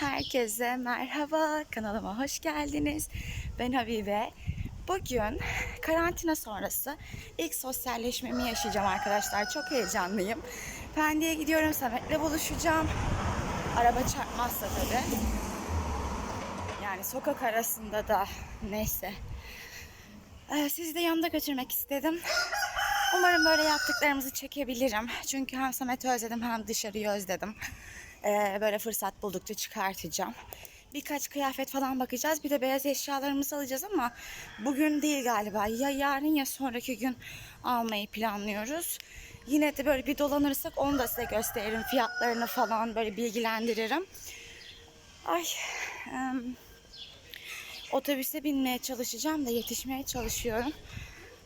Herkese merhaba, kanalıma hoş geldiniz. Ben Habibe. Bugün karantina sonrası ilk sosyalleşmemi yaşayacağım arkadaşlar. Çok heyecanlıyım. Pendik'e gidiyorum, Samet'le buluşacağım. Araba çarpmazsa tabii. Yani sokak arasında da neyse. Ee, sizi de yanında götürmek istedim. Umarım böyle yaptıklarımızı çekebilirim. Çünkü hem Samet'i özledim hem dışarıyı özledim. Ee, böyle fırsat buldukça çıkartacağım. Birkaç kıyafet falan bakacağız. Bir de beyaz eşyalarımızı alacağız ama bugün değil galiba. Ya yarın ya sonraki gün almayı planlıyoruz. Yine de böyle bir dolanırsak onu da size gösteririm. Fiyatlarını falan böyle bilgilendiririm. Ay, em, otobüse binmeye çalışacağım da yetişmeye çalışıyorum.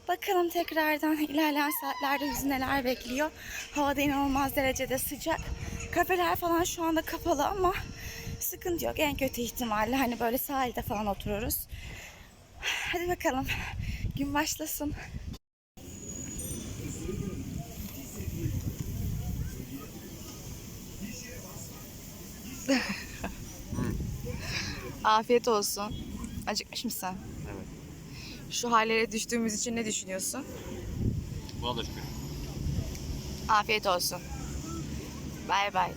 Bakalım tekrardan ilerleyen saatlerde bizi neler bekliyor. Havada inanılmaz derecede sıcak. Kafeler falan şu anda kapalı ama sıkıntı yok. En kötü ihtimalle hani böyle sahilde falan otururuz. Hadi bakalım. Gün başlasın. Afiyet olsun. Acıkmış mısın? Evet. Şu hallere düştüğümüz için ne düşünüyorsun? Buna da şükür. Afiyet olsun. Bay bay.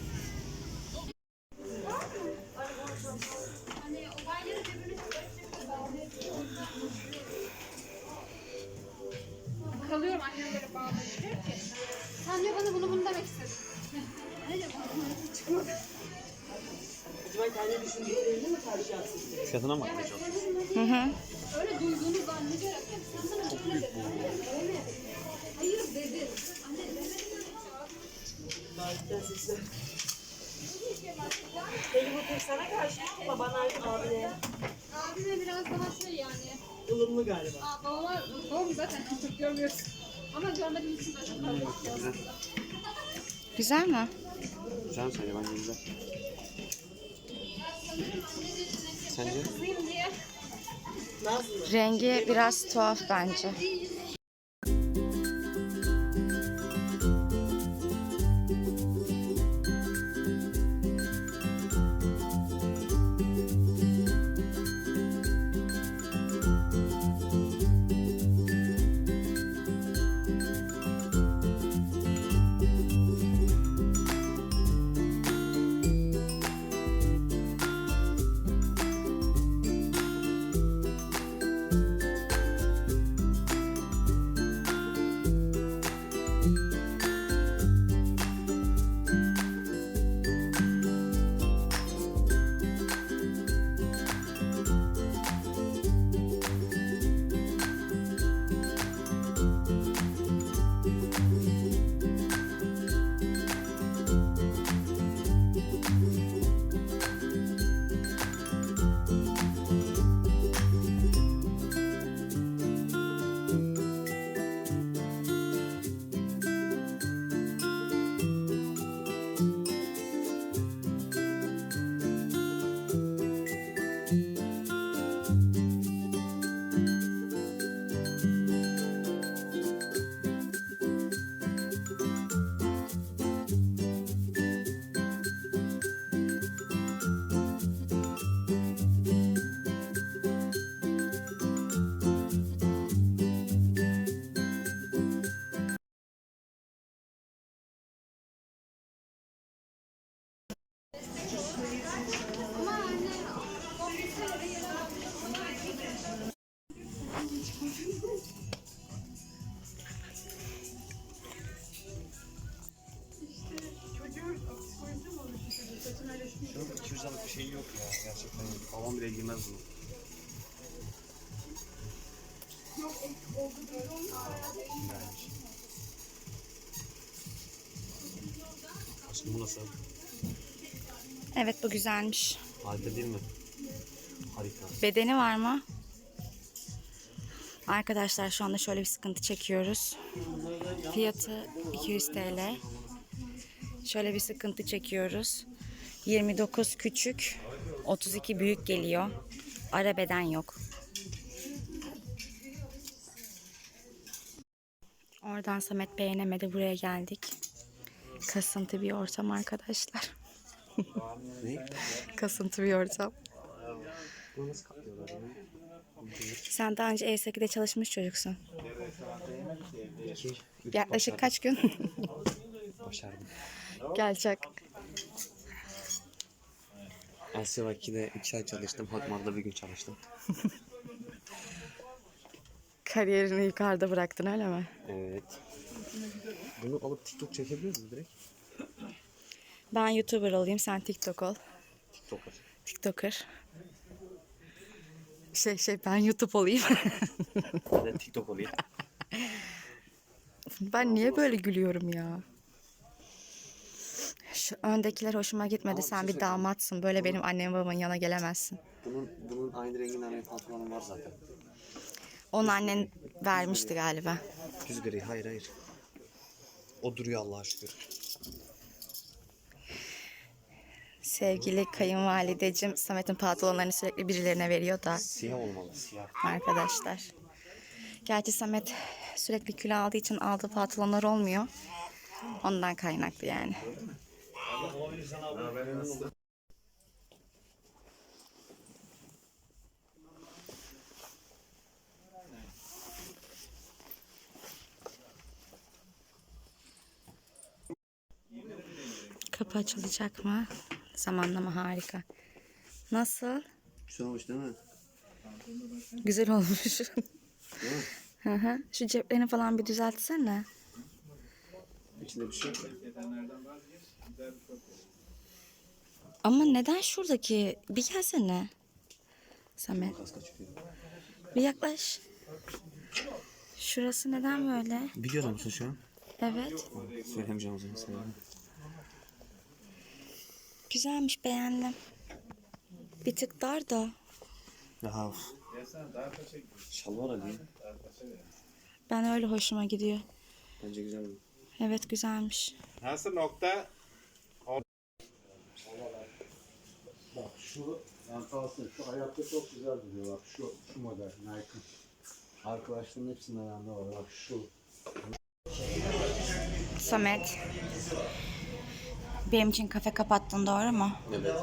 Kalıyorum annem böyle bağlayıp diyor ki sen diyor bana bunu bunu demek istedin. Bana bunu çıkmadı. Fiyatına mı çalışıyorsun? Hı hı. Öyle duyduğunu zannediyorum. Sen bana şöyle dedin. Hayır dedi. Demedim. Beni bu tek sana karşı ama bana abine Abime biraz daha şey yani. ılımlı galiba. Aa, babama, babamı zaten çok görmüyorsun. Ama görmediğim için de çok fazla. Güzel mi? Güzel mi sence? Bence güzel. Sence? Rengi biraz tuhaf bence. Babam bile giymez bunu. Aşkım bu nasıl? Evet bu güzelmiş. Harika değil mi? Harika. Bedeni var mı? Arkadaşlar şu anda şöyle bir sıkıntı çekiyoruz. Fiyatı 200 TL. Şöyle bir sıkıntı çekiyoruz. 29 küçük, 32 büyük geliyor. Ara beden yok. Oradan Samet beğenemedi. Buraya geldik. Kasıntı bir ortam arkadaşlar. Kasıntı bir ortam. Sen daha önce E8'de çalışmış çocuksun. İki, Yaklaşık kaç gün? başardım. Gelecek. Asya Vaki'de iki ay çalıştım. Hotmart'ta bir gün çalıştım. Kariyerini yukarıda bıraktın öyle mi? Evet. Bunu alıp TikTok çekebiliyor muyuz direkt? Ben YouTuber olayım, sen TikTok ol. TikToker. TikToker. Şey şey ben YouTube olayım. Ben de TikTok olayım. ben niye böyle gülüyorum ya? Şu öndekiler hoşuma gitmedi. Ama bir Sen şey bir söyleyeyim. damatsın. Böyle benim annem babamın yana gelemezsin. Bunun, bunun aynı renginden benim pantolonum var zaten. Onun annen vermişti galiba. Düz gri. Hayır hayır. O duruyor Allah'a şükür. Sevgili kayınvalidecim Samet'in pantolonlarını sürekli birilerine veriyor da Siyah olmalı. Siyah. arkadaşlar. Gerçi Samet sürekli kilo aldığı için aldığı pantolonlar olmuyor. Ondan kaynaklı yani. Kapı açılacak mı? Zamanlama harika. Nasıl? Güzel olmuş değil mi? Güzel olmuş. Değil mi? Hı hı. Şu ceplerini falan bir düzeltsene. İçinde bir şey yok. Ama neden şuradaki? Bir gelsene. Samet. Kaska çıkıyor. Bir yaklaş. Şurası neden böyle? Biliyor musun şu an? Evet. Söylemeyeceğim o zaman sana. Güzelmiş beğendim. Bir tık dar da. Daha Şalvar alayım. Ben öyle hoşuma gidiyor. Bence güzel mi? Evet güzelmiş. Nasıl nokta? Bak şu kalsın şu ayakta çok güzel duruyor bak şu şu model Nike'ın. Arkadaşların hepsinde bende var bak şu. Samet. Benim için kafe kapattın doğru mu? Evet.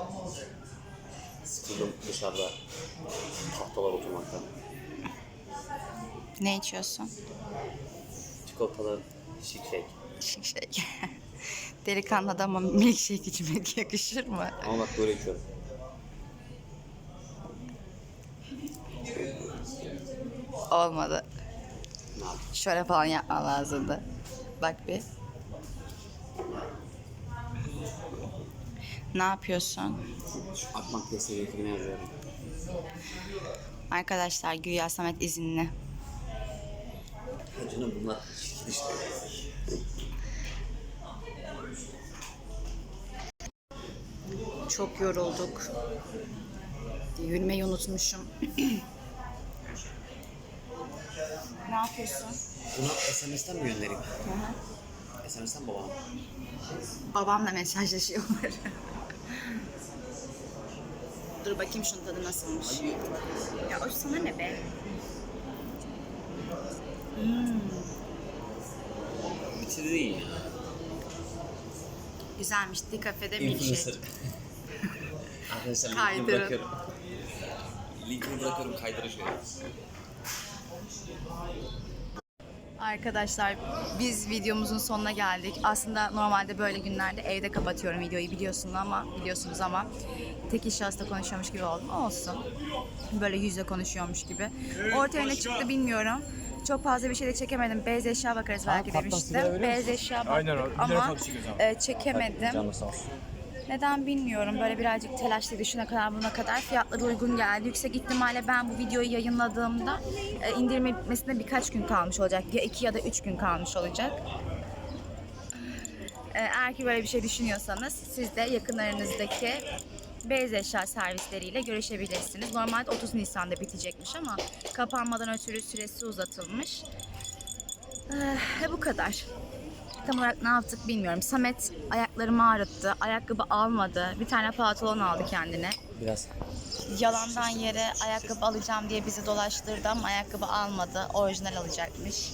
Sıkıldım dışarıda tahtalar oturmaktan. Ne içiyorsun? Çikolatalı shake. Şey. Delikanlı adama milkshake içmek yakışır mı? Ama bak böyle içiyorum. Olmadı. Şöyle falan yapman lazımdı. Bak bir. Ne yapıyorsun? Atmak desteği yazıyorum. Arkadaşlar güya Samet izinli. Canım bunlar işte. Çok yorulduk. Yürümeyi unutmuşum. ne yapıyorsun? Bunu SMS'ten mi göndereyim? SMS'ten babam. Babamla mesajlaşıyorlar. Dur bakayım şunun tadı nasılmış. Ya o sana ne be? Bitirdin ya. Güzelmiş. Di kafede milkshake. Influencer. Arkadaşlar linkini Kaydırın. bırakıyorum. Linkini bırakıyorum kaydırın şöyle. Arkadaşlar biz videomuzun sonuna geldik. Aslında normalde böyle günlerde evde kapatıyorum videoyu biliyorsunuz ama biliyorsunuz ama tek iş şahısla konuşuyormuş gibi oldum. Olsun. Böyle yüzle konuşuyormuş gibi. Ortaya ne çıktı bilmiyorum. Çok fazla bir şey de çekemedim. Beyaz eşya bakarız belki demiştim. Beyaz eşya baktık ama e, çekemedim. Neden bilmiyorum. Böyle birazcık telaşlıydı şuna kadar buna kadar. Fiyatları uygun geldi. Yüksek ihtimalle ben bu videoyu yayınladığımda e, bitmesine birkaç gün kalmış olacak. Ya iki ya da üç gün kalmış olacak. E, Eğer ki böyle bir şey düşünüyorsanız siz de yakınlarınızdaki beyaz eşya servisleriyle görüşebilirsiniz. Normalde 30 Nisan'da bitecekmiş ama kapanmadan ötürü süresi uzatılmış. E, bu kadar. Tam olarak ne yaptık bilmiyorum. Samet ayaklarımı ağrıttı. Ayakkabı almadı. Bir tane pantolon aldı kendine. Biraz. Yalandan yere ayakkabı alacağım diye bizi dolaştırdı ama ayakkabı almadı. Orijinal alacakmış.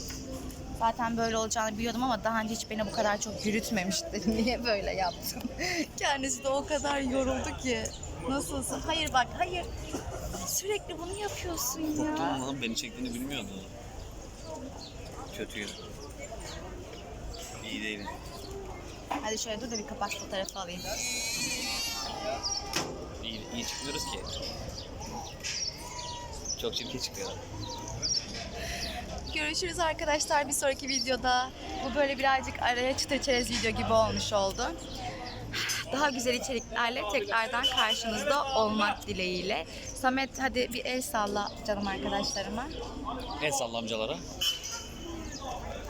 Zaten böyle olacağını biliyordum ama daha önce hiç beni bu kadar çok yürütmemişti. Niye böyle yaptım? Kendisi de o kadar yoruldu ki. Nasılsın? Hayır bak hayır. Sürekli bunu yapıyorsun ya. Korktum lan beni çektiğini bilmiyordu. Kötüyüm. İyi değilim. Hadi şöyle dur da bir kapak fotoğrafı alayım. İyi, iyi çıkmıyoruz ki. Çok çirkin çıkıyor. Görüşürüz arkadaşlar bir sonraki videoda. Bu böyle birazcık araya çıtır çerez video gibi olmuş oldu. Daha güzel içeriklerle tekrardan karşınızda olmak dileğiyle. Samet hadi bir el salla canım arkadaşlarıma. En sallamcalara.